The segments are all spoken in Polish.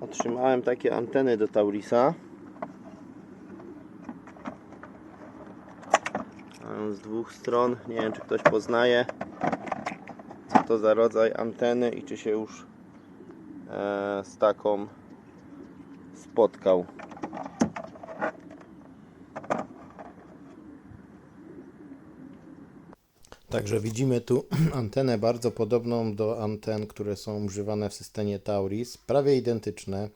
Otrzymałem takie anteny do Taurisa. Z dwóch stron. Nie wiem, czy ktoś poznaje, co to za rodzaj anteny i czy się już e, z taką spotkał. Także widzimy tu antenę bardzo podobną do anten, które są używane w systemie Tauris, prawie identyczne,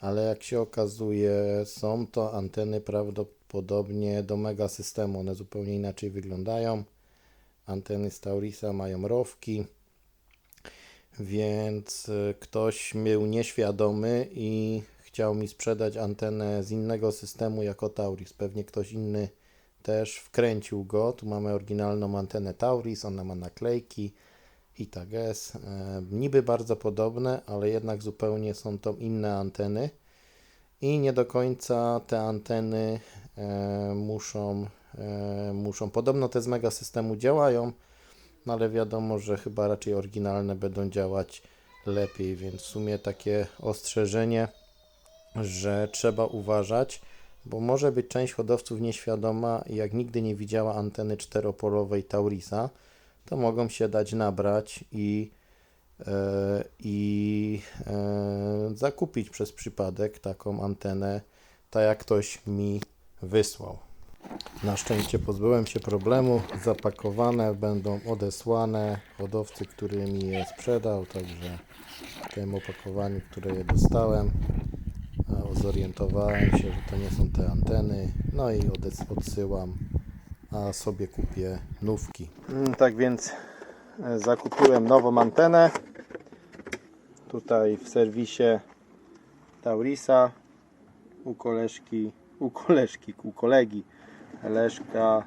ale jak się okazuje, są to anteny prawdopodobnie do mega systemu. One zupełnie inaczej wyglądają. Anteny z Taurisa mają rowki, więc y, ktoś był nieświadomy i chciał mi sprzedać antenę z innego systemu jako Tauris. Pewnie ktoś inny też wkręcił go. Tu mamy oryginalną antenę Tauris, ona ma naklejki i tak jest. Niby bardzo podobne, ale jednak zupełnie są to inne anteny. I nie do końca te anteny e, muszą, e, muszą. Podobno te z mega systemu działają, no ale wiadomo, że chyba raczej oryginalne będą działać lepiej, więc w sumie takie ostrzeżenie, że trzeba uważać, bo może być część hodowców nieświadoma i jak nigdy nie widziała anteny czteropolowej Taurisa, to mogą się dać nabrać i, e, i e, zakupić przez przypadek taką antenę, tak jak ktoś mi wysłał. Na szczęście pozbyłem się problemu. Zapakowane będą odesłane hodowcy, który mi je sprzedał, także w tym opakowaniu, które je dostałem, zorientowałem się, że to nie są te anteny. No i odsyłam, a sobie kupię nówki. tak więc e, zakupiłem nową antenę. Tutaj w serwisie Taurisa u koleżki, u koleżki, u kolegi Leszka,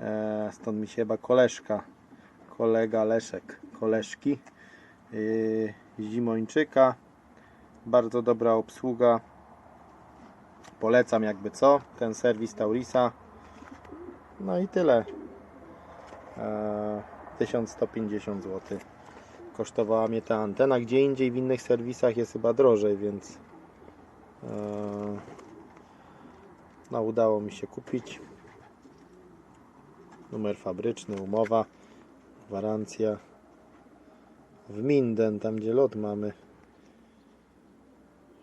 e, stąd mi się chyba koleżka, kolega Leszek, koleżki yy, Zimończyka. Bardzo dobra obsługa. Polecam jakby co, ten serwis Taurisa. No i tyle. E, 1150 zł. Kosztowała mnie ta antena. Gdzie indziej w innych serwisach jest chyba drożej, więc e, no udało mi się kupić. Numer fabryczny, umowa, gwarancja. W Minden, tam gdzie lot mamy.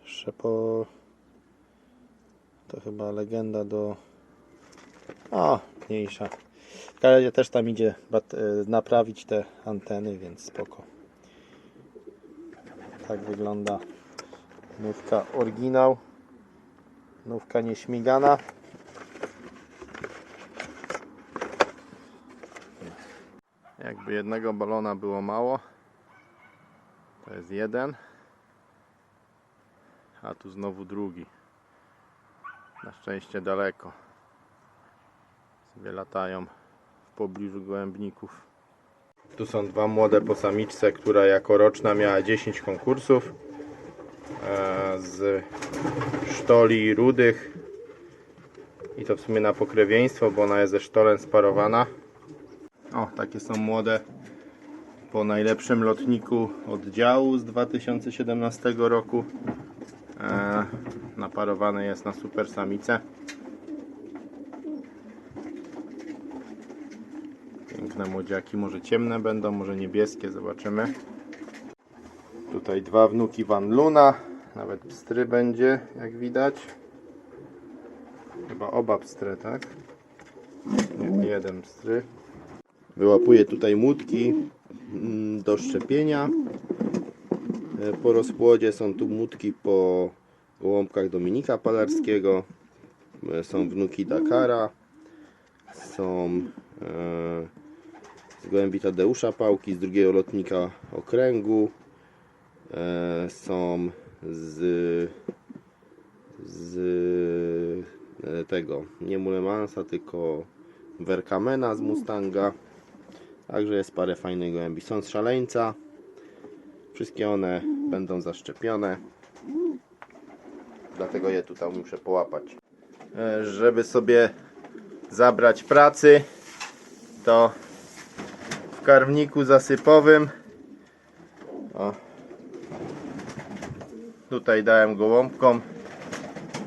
Szepo... To chyba legenda do... O, mniejsza. W razie też tam idzie e, naprawić te anteny, więc spoko. Tak wygląda nówka oryginał. Nówka nieśmigana. Jakby jednego balona było mało, to jest jeden, a tu znowu drugi. Na szczęście daleko. Sobie latają w pobliżu gołębników. Tu są dwa młode po samiczce, która jako roczna miała 10 konkursów e, z sztoli rudych i to w sumie na pokrewieństwo, bo ona jest ze sztolem sparowana. O, takie są młode po najlepszym lotniku oddziału z 2017 roku. E, naparowane jest na super samicę. Piękne młodziaki, może ciemne będą, może niebieskie, zobaczymy. Tutaj dwa wnuki Van Luna, nawet pstry będzie, jak widać. Chyba oba pstre, tak? Nie, jeden pstry. Wyłapuję tutaj młotki mm, do szczepienia. E, Po rozpłodzie są tu młotki po gołąbkach Dominika Palarskiego. E, Są wnuki Dakara. Są e, z gołębi Tadeusza Pałki, z drugiego lotnika okręgu. Są z, z tego, nie Mulemansa, tylko Werkamena z Mustanga. Także jest parę fajnych gołębi. Są z szaleńca. Wszystkie one będą zaszczepione. Dlatego je tutaj muszę połapać. E, Żeby sobie zabrać pracy, to w karmniku zasypowym o, Tutaj dałem gołąbkom.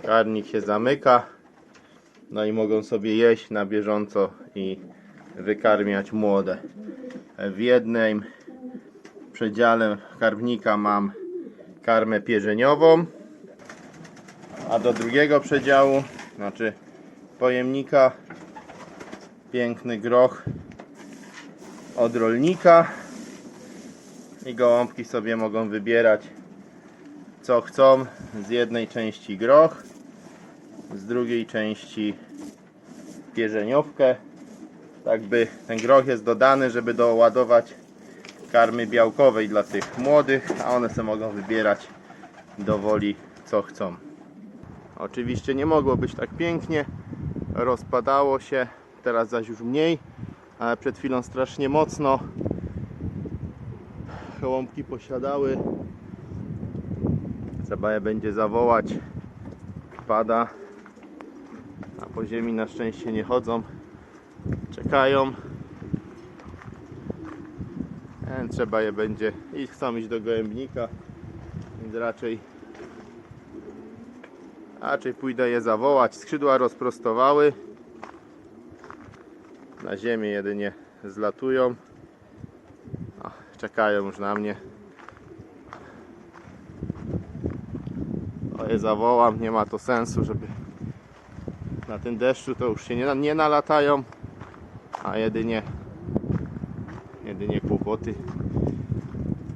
Karnik się zamyka. No i mogą sobie jeść na bieżąco i wykarmiać młode. W jednym przedziale karmnika mam karmę pierzeniową, a do drugiego przedziału, znaczy pojemnika, piękny groch od rolnika i gołąbki sobie mogą wybierać co chcą. Z jednej części groch, z drugiej części pierzeniówkę. Tak by ten groch jest dodany, żeby doładować karmy białkowej dla tych młodych, a one sobie mogą wybierać do woli co chcą. Oczywiście nie mogło być tak pięknie, rozpadało się, teraz zaś już mniej, ale przed chwilą strasznie mocno. Gołąbki posiadały. Trzeba je będzie zawołać. Pada. A po ziemi na szczęście nie chodzą. Czekają. E, Trzeba je będzie i chcą iść do gołębnika. Więc raczej raczej pójdę je zawołać. Skrzydła rozprostowały. Na ziemię jedynie zlatują. O, czekają już na mnie. O je zawołam, nie ma to sensu, żeby na tym deszczu to już się nie, nie nalatają, a jedynie jedynie kłopoty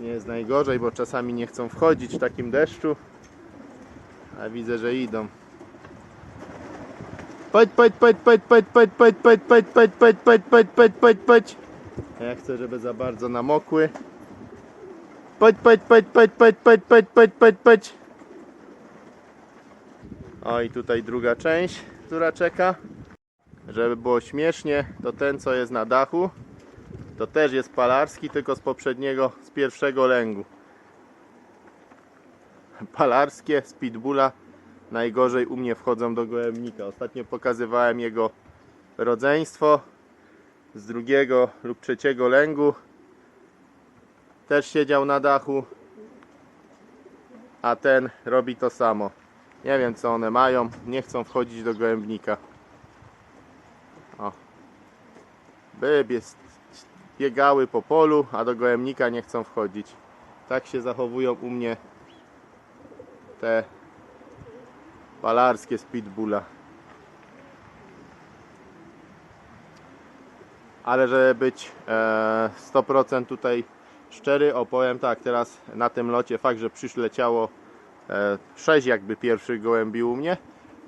Nie jest najgorzej, bo czasami nie chcą wchodzić w takim deszczu. A widzę, że idą. Pać, pać, pać, pać, pać, pać, pać, pać, pać, pać, pać, pać, pać, pać, pać. Ja chcę, żeby za bardzo namokły. Pać, pać, pać, pać, pać, pać, pać, pać, pać, pać. O i tutaj druga część, która czeka. Żeby było śmiesznie, to ten co jest na dachu, to też jest palarski, tylko z poprzedniego, z pierwszego lęgu. Palarskie z pitbulla najgorzej u mnie wchodzą do gołębnika. Ostatnio pokazywałem jego rodzeństwo z drugiego lub trzeciego lęgu. Też siedział na dachu, a ten robi to samo. Nie wiem co one mają, nie chcą wchodzić do gołębnika. O. By bies- biegały po polu, a do gołębnika nie chcą wchodzić. Tak się zachowują u mnie te palarskie z pitbulla. Ale żeby być e, 100% tutaj szczery, opowiem tak, teraz na tym locie fakt, że przyleciało e, 6 jakby pierwszych gołębi u mnie,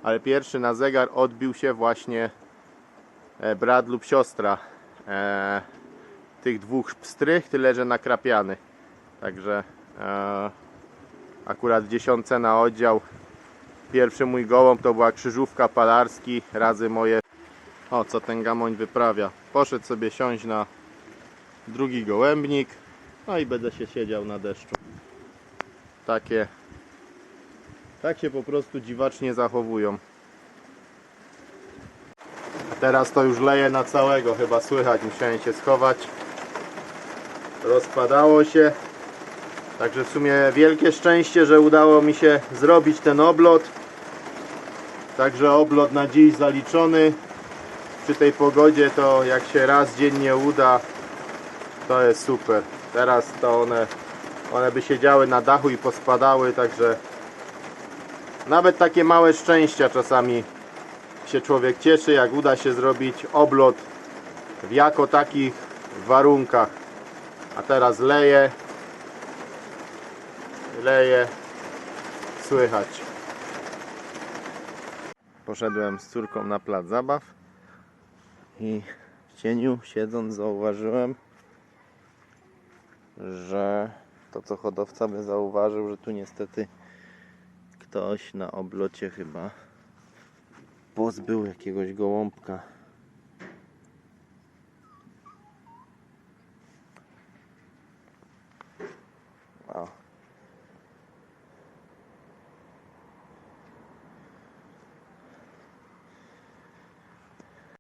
ale pierwszy na zegar odbił się właśnie e, brat lub siostra e, tych dwóch pstrych, tyle że nakrapiany. Także e, akurat dziesiątce na oddział. Pierwszy mój gołąb to była krzyżówka palarski razy moje. O co ten gamoń wyprawia. Poszedł sobie siąść na drugi gołębnik no i będę się siedział na deszczu. Takie tak się po prostu dziwacznie zachowują. Teraz to już leje na całego chyba słychać musiałem się schować rozpadało się Także w sumie wielkie szczęście, że udało mi się zrobić ten oblot. Także oblot na dziś zaliczony. Przy tej pogodzie to jak się raz dziennie uda, to jest super. Teraz to one, one by siedziały na dachu i pospadały, także nawet takie małe szczęścia czasami się człowiek cieszy, jak uda się zrobić oblot w jako takich warunkach. A teraz leje, leje, słychać. Poszedłem z córką na plac zabaw. I w cieniu siedząc zauważyłem, że to co hodowca by zauważył, że tu niestety Ktoś na oblocie chyba pozbył jakiegoś gołąbka